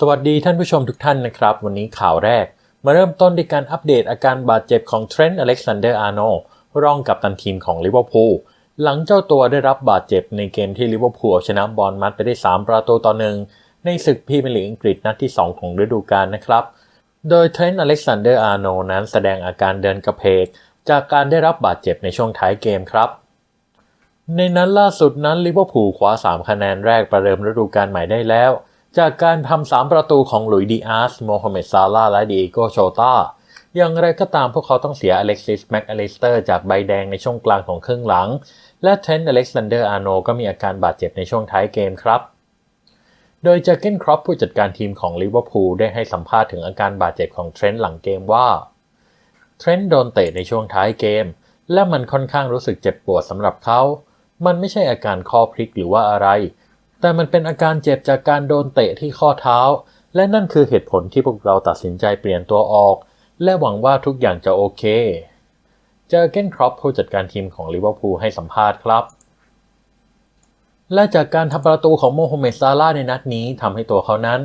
สวัสดีท่านผู้ชมทุกท่านนะครับ วันนี้ข่าวแรก มาเริ่มต้นด้วยการอัปเดตอาการบาดเจ็บของเทรนต์อเล็กซานเดอร์อาร์โนรองกับตันทีมของลิเวอร์พูลหลังเจ้าตัวได้รับบาดเจ็บในเกมที่ลิเวอร์พูลเอาชนะบอลมัดไปได้ 3 ประตูต่อหนึ่งในศึกพรีเมียร์ลีกอังกฤษนัดที่ 2 ของฤดูกาลนะครับ โดยเทรนต์อเล็กซานเดอร์อาร์โนนั้นแสดงอาการเดินกระเพก จากการได้รับบาดเจ็บในช่วงท้ายเกมครับในนั้นล่าสุดนั้นลิเวอร์พูลคว้า 3 คะแนนแรกประเดิมฤดูกาลใหม่ได้แล้ว จากการทำ3ประตูของหลุยส์ดีอาร์สโมฮัมเหม็ดซาลาและดีเอโกโชตาอย่างไรก็ตามพวกเขาต้องเสียอเล็กซิสแม็กอลิสเตอร์จากใบแดงในช่วงกลางของครึ่งหลัง และเทรนต์อเล็กซานเดอร์อาร์โนก็มีอาการบาดเจ็บในช่วงท้ายเกมครับ โดยเจอร์เกนครอปผู้จัดการทีมของลิเวอร์พูลได้ให้สัมภาษณ์ถึงอาการบาดเจ็บของเทรนต์หลังเกมว่าเทรนต์โดนเตะในช่วงท้ายเกม และมันค่อนข้างรู้สึกเจ็บปวดสำหรับเขา มันไม่ใช่อาการข้อพลิกหรือว่าอะไร แต่มันเป็นอาการเจ็บจากการโดนเตะที่ข้อเท้า และนั่นคือเหตุผลที่พวกเราตัดสินใจเปลี่ยนตัวออก และหวังว่าทุกอย่างจะโอเค เจอเกนครอปผู้จัดการทีมของลิเวอร์พูลให้สัมภาษณ์ครับ และจากการทำประตูของโมฮัมเหม็ดซาลาในนัดนี้ทำให้ตัวเขานั้น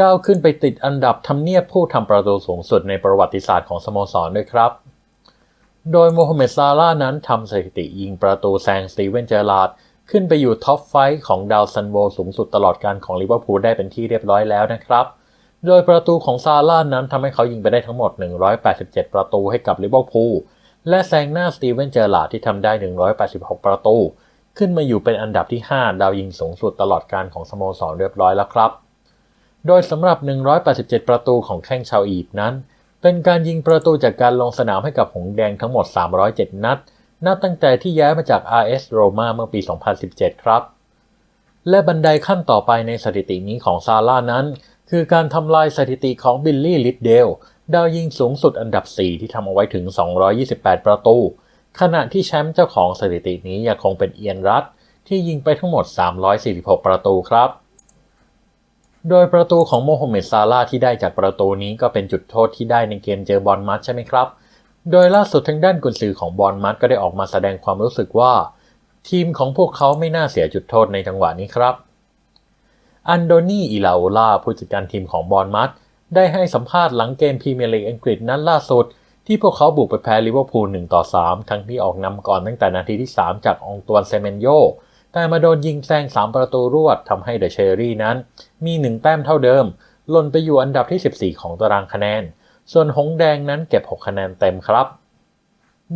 ก้าวขึ้นไปติดอันดับทำเนียบผู้ทำประตูสูงสุดในประวัติศาสตร์ของสโมสรด้วยครับ โดยโมฮัมเหม็ดซาลานั้นทำสถิติยิงประตูแซงสตีเวนเจอร์ลาร์ด ขึ้นไปอยู่ท็อปไฟของดาวซันโวสูงสุดตลอดการของลิเวอร์พูลได้เป็นที่เรียบร้อยแล้วนะครับ โดยประตูของซาลาห์นั้นทำให้เขายิงไปได้ทั้งหมด 187 ประตูให้กับลิเวอร์พูลและแซงหน้าสตีเวนเจอร์ลาที่ทำได้ 186 ประตู ขึ้นมาอยู่เป็นอันดับที่ 5 ดาวยิงสูงสุดตลอดการของสโมสรเรียบร้อยแล้วครับ โดยสำหรับ 187 ประตูของแข้งชาวอียิปต์นั้น เป็นการยิงประตูจากการลงสนามให้กับหงแดงทั้งหมด 307 นัด นับตั้งแต่ที่ย้ายมาจาก RS Roma เมื่อปี 2017 ครับ และบันไดขั้นต่อไปในสถิตินี้ของซาร่านั้น คือการทำลายสถิติของบิลลี่ลิดเดลดาวยิงสูงสุดอันดับ 4 ที่ทำเอาไว้ถึง 228 ประตู ขณะที่แชมป์เจ้าของสถิตินี้ยังคงเป็นเอียนรัตที่ยิงไปทั้งหมด 346 ประตูครับ โดยประตูของโมฮัมเหม็ดซาลาที่ได้จากประตูนี้ก็เป็นจุดโทษที่ได้ในเกมเจอบอลมัดใช่ไหมครับ โดยล่าสุดทางด้านกุนซือของบอลมัดก็ได้ออกมาแสดงความรู้สึกว่า ทีมของพวกเขาไม่น่าเสียจุดโทษในจังหวะนี้ครับ อันโดนีอิลาโอลาผู้จัดการทีมของบอลมัดได้ให้สัมภาษณ์หลังเกมพรีเมียร์ลีกอังกฤษนัดล่าสุด ที่พวกเขาบุกไปแพ้ลิเวอร์พูล1ต่อ3 ทั้งที่ออกนำก่อนตั้งแต่นาทีที่ 3 จากองตวนเซเมนโยแต่มาโดนยิงแซง 3 ประตูรวดทำให้เดอะเชอรี่นั้น มี 1 แต้มเท่าเดิม ล่นไปอยู่อันดับที่ 14 ของตารางคะแนน ส่วนหงแดงนั้นเก็บ 6 คะแนนเต็มครับ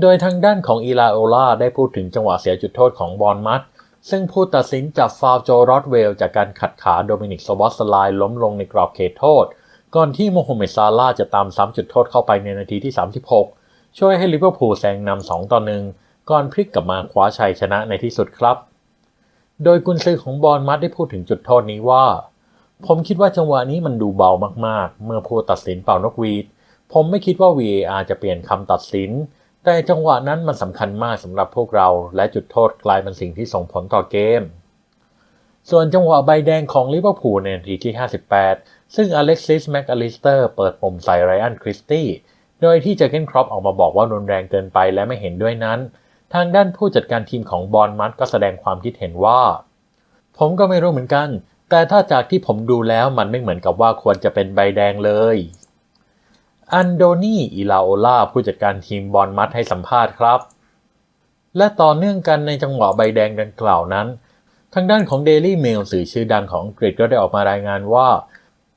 โดยทางด้านของอีลาโอลาได้พูดถึงจังหวะเสียจุดโทษของบอลมัดซึ่งผู้ตัดสินจับฟาวโจรอดเวล จากการขัดขาโดมินิกสวอตสไลน์ล้มลงในกรอบเขตโทษ ก่อนที่โมฮัมเหม็ดซาลาจะตามซ้ำจุดโทษเข้าไปในนาทีที่ 36 ช่วยให้ลิเวอร์พูลแซงนำ2ต่อ1ก่อนพลิกกลับมาคว้าชัยชนะในที่สุดครับ โดยกุนซือของบอลมัดได้พูดถึงจุดโทษนี้ว่า ผมคิดว่าจังหวะนี้มันดูเบามากๆ เมื่อผู้ตัดสินเป่านกหวีด ผมไม่คิดว่า VAR จะเปลี่ยนคำตัดสิน แต่จังหวะนั้นมันสำคัญมากสำหรับพวกเรา และจุดโทษกลายเป็นสิ่งที่ส่งผลต่อเกม ส่วนจังหวะใบแดงของลิเวอร์พูลในนาทีที่ 58 ซึ่งอเล็กซิสแม็กอลิสเตอร์เปิดปุ่มใส่ไรอันคริสตี้โดยที่เจเกนครอปออกมาบอกว่ารุนแรงเกินไปและไม่เห็นด้วยนั้น ทางด้านผู้จัดการทีมของบอลมัดก็แสดงความคิดเห็นว่า ผมก็ไม่รู้เหมือนกัน แต่ถ้าจากที่ผมดูแล้วมันไม่เหมือนกับว่าควรจะเป็นใบแดงเลย อันโดนีอิลาโอลาผู้จัดการทีมบอลมัดให้สัมภาษณ์ครับ และต่อเนื่องกันในจังหวะใบแดงดังกล่าวนั้น ทางด้านของ Daily Mail สื่อชื่อดังของอังกฤษก็ได้ออกมารายงานว่า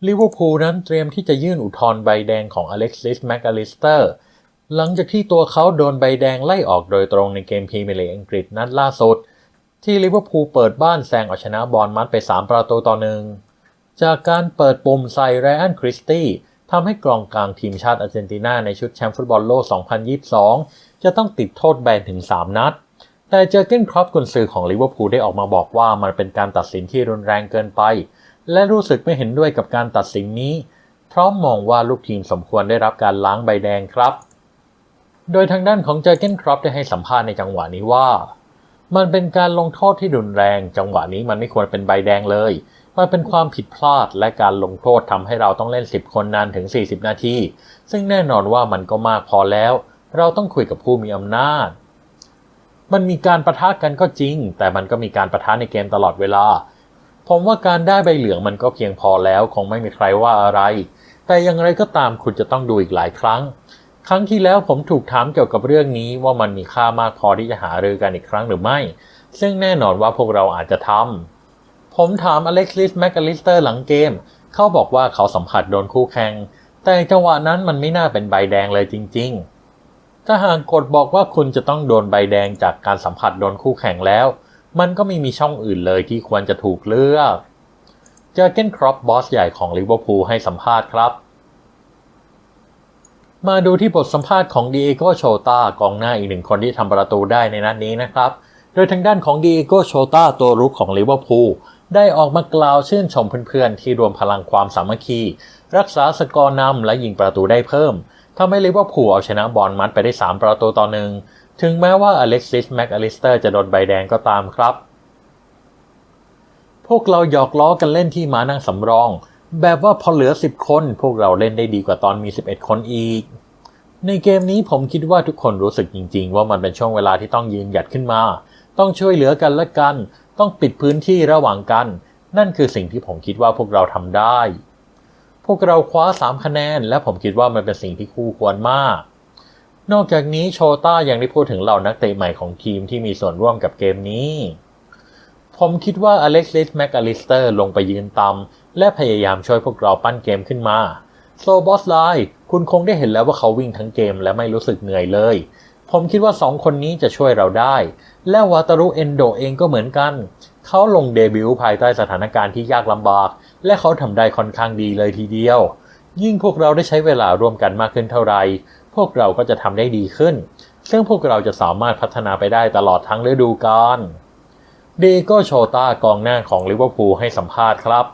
ลิเวอร์พูลนั้นเตรียมที่จะยื่นอุทธรณ์ใบแดงของอเล็กซิสแมกอลิสเตอร์หลังจากที่ตัวเขาโดนใบแดงไล่ออกโดยตรงในเกมพรีเมียร์ลีกอังกฤษนัดล่าสุด ที่ลิเวอร์พูลเปิดบ้านแซงเอาชนะบอลมัดไป 3 ประตูต่อหนึ่งจากการเปิดปุ่มใส่ไรอันคริสตี้ ทำให้กองกลางทีมชาติอาร์เจนตินาในชุดแชมป์ฟุตบอลโลก 2022 จะต้องติดโทษแบนถึง 3 นัด แต่เจอเกนครอปกุนซือของลิเวอร์พูลได้ออกมาบอกว่ามันเป็นการตัดสินที่รุนแรงเกินไป และรู้สึกไม่เห็นด้วยกับการตัดสินนี้ พร้อมมองว่าลูกทีมสมควรได้รับการล้างใบแดงครับ โดยทางด้านของเจอเกนครอปได้ให้สัมภาษณ์ในจังหวะนี้ว่า มันเป็นการลงโทษที่รุนแรง จังหวะนี้มันไม่ควรเป็นใบแดงเลย มันเป็นความผิดพลาดและการลงโทษทำให้เราต้องเล่น 10 คนนานถึง 40 นาที ซึ่งแน่นอนว่ามันก็มากพอแล้ว เราต้องคุยกับผู้มีอำนาจ มันมีการประทะกันก็จริง แต่มันก็มีการประทะในเกมตลอดเวลา ผมว่าการได้ใบเหลืองมันก็เพียงพอแล้วคงไม่มีใครว่าอะไร แต่อย่างไรก็ตามคุณจะต้องดูอีกหลายครั้ง ครั้งที่แล้วผมถูกถามเกี่ยวกับเรื่องนี้ว่ามันมีค่ามากพอที่จะหารือกันอีกครั้งหรือไม่ ซึ่งแน่นอนว่าพวกเราอาจจะทำ ผมถามอเล็กซิสแมคอลิสเตอร์หลังเกม เขาบอกว่าเขาสัมผัสโดนคู่แข่ง แต่จังหวะนั้นมันไม่น่าเป็นใบแดงเลยจริง ๆ ถ้าหากกฎบอกว่าคุณจะต้องโดนใบแดงจากการสัมผัสโดนคู่แข่งแล้ว มันก็ไม่มีช่องอื่นเลยที่ควรจะถูกเลือก เจอเกนครอปบอสใหญ่ของลิเวอร์พูลให้สัมภาษณ์ครับ มาดูที่บทสัมภาษณ์ของดีเอโกโชตากองหน้าอีกหนึ่งคนที่ทำประตูได้ในนัดนี้นะครับ โดยทางด้านของดีเอโกโชตาตัวรุกของลิเวอร์พูล ได้ออกมากล่าวชื่นชมเพื่อนๆ ที่รวมพลังความสามัคคี รักษาสกอร์นำและยิงประตูได้เพิ่มทำให้ลิเวอร์พูลเอาชนะบอลมัดไปได้ 3 ประตูต่อหนึ่งถึงแม้ว่าอเล็กซิสแมคอลิสเตอร์จะโดนใบแดงก็ตามครับ พวกเราหยอกล้อกันเล่นที่มานั่งสำรอง แบบว่าพอเหลือ 10 คน พวกเราเล่นได้ดีกว่าตอนมี 11 คนอีก ในเกมนี้ผมคิดว่าทุกคนรู้สึกจริง ๆ ว่ามันเป็นช่วงเวลาที่ต้องยืนหยัดขึ้นมา ต้องช่วยเหลือกันและกัน ต้องปิดพื้นที่ระหว่างกัน นั่นคือสิ่งที่ผมคิดว่าพวกเราทำได้ พวกเราคว้า 3 คะแนน และผมคิดว่ามันเป็นสิ่งที่คู่ควรมาก นอกจากนี้โชต้ายังได้พูดถึงเหล่านักเตะใหม่ของทีมที่มีส่วนร่วมกับเกมนี้ ผมคิดว่าอเล็กซิสแมคอลิสเตอร์ลงไปยืนตำและพยายามช่วยพวกเราปั้นเกมขึ้นมาโซบอสไลคุณคงได้เห็นแล้วว่าเขาวิ่งทั้งเกมและไม่รู้สึกเหนื่อยเลย ผมคิดว่าสองคนนี้จะช่วยเราได้ และวาตารุเอนโดเองก็เหมือนกัน เขาลงเดบิวต์ภายใต้สถานการณ์ที่ยากลำบาก และเขาทำได้ค่อนข้างดีเลยทีเดียว ยิ่งพวกเราได้ใช้เวลาร่วมกันมากขึ้นเท่าไหร่พวกเราก็จะทำได้ดีขึ้น ซึ่งพวกเราจะสามารถพัฒนาไปได้ตลอดทั้งฤดูกาลเดโกโชตากองหน้าของลิเวอร์พูลให้สัมภาษณ์ครับ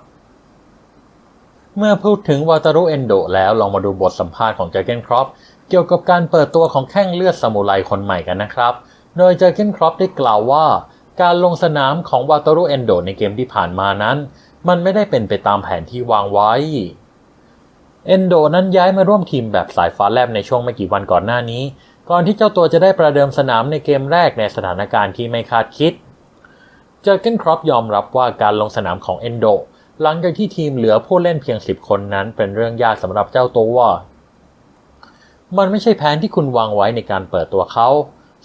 เมื่อพูดถึงวาตารุเอนโดแล้วลองมาดูบทสัมภาษณ์ของเจอเกนครอป กี่ยวกับการเปิดตัวของแข้งเลือดซามูไรคนใหม่กันนะครับ โดยเจอเกนครอปได้กล่าวว่า การลงสนามของวาตารุเอนโดในเกมที่ผ่านมานั้น มันไม่ได้เป็นไปตามแผนที่วางไว้ เอนโดนั้นย้ายมาร่วมทีมแบบสายฟ้าแลบในช่วงไม่กี่วันก่อนหน้านี้ ก่อนที่เจ้าตัวจะได้ประเดิมสนามในเกมแรกในสถานการณ์ที่ไม่คาดคิด เจอเกนครอปยอมรับว่าการลงสนามของเอนโดหลังจากที่ทีมเหลือผู้เล่นเพียง 10 คนนั้นเป็นเรื่องยากสำหรับเจ้าตัว มันไม่ใช่แผนที่คุณวางไว้ในการเปิดตัวเขา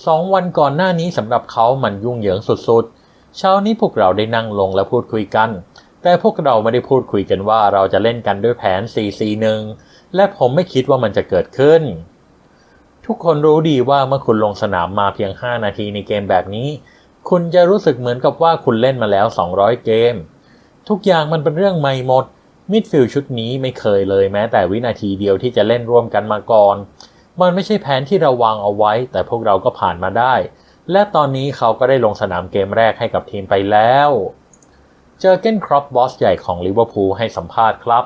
สองวันก่อนหน้านี้สำหรับเขามันยุ่งเหยิงสุดๆ เช้านี้พวกเราได้นั่งลงและพูดคุยกัน แต่พวกเราไม่ได้พูดคุยกันว่าเราจะเล่นกันด้วยแผน 4-4-1 และผมไม่คิดว่ามันจะเกิดขึ้น ทุกคนรู้ดีว่าเมื่อคุณลงสนามมาเพียง 5 นาทีในเกมแบบนี้ คุณจะรู้สึกเหมือนกับว่าคุณเล่นมาแล้ว 200 เกม ทุกอย่างมันเป็นเรื่องใหม่หมด มิดฟิลด์ชุดนี้ไม่เคยเลยแม้แต่วินาทีเดียวที่จะเล่นร่วมกันมาก่อน มันไม่ใช่แผนที่เราวางเอาไว้ แต่พวกเราก็ผ่านมาได้ และตอนนี้เขาก็ได้ลงสนามเกมแรกให้กับทีมไปแล้ว เจอเกนครอปบอสใหญ่ของลิเวอร์พูลให้สัมภาษณ์ครับ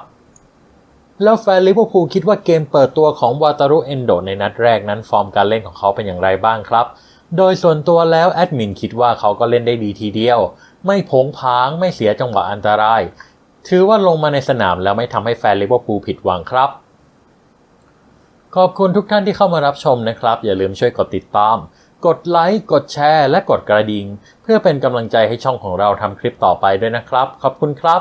แล้วแฟนลิเวอร์พูลคิดว่าเกมเปิดตัวของวาตารุเอนโดในนัดแรกนั้นฟอร์มการเล่นของเขาเป็นอย่างไรบ้างครับ โดยส่วนตัวแล้วแอดมินคิดว่าเขาก็เล่นได้ดีทีเดียว ไม่ผงผางไม่เสียจังหวะอันตราย ถือว่าลงมาในสนามแล้วไม่ทำให้แฟนลิเวอร์พูลผิดหวังครับ ขอบคุณทุกท่านที่เข้ามารับชมนะครับ อย่าลืมช่วยกดติดตาม กดไลค์ กดแชร์ และกดกระดิ่ง เพื่อเป็นกำลังใจให้ช่องของเราทำคลิปต่อไปด้วยนะครับ ขอบคุณครับ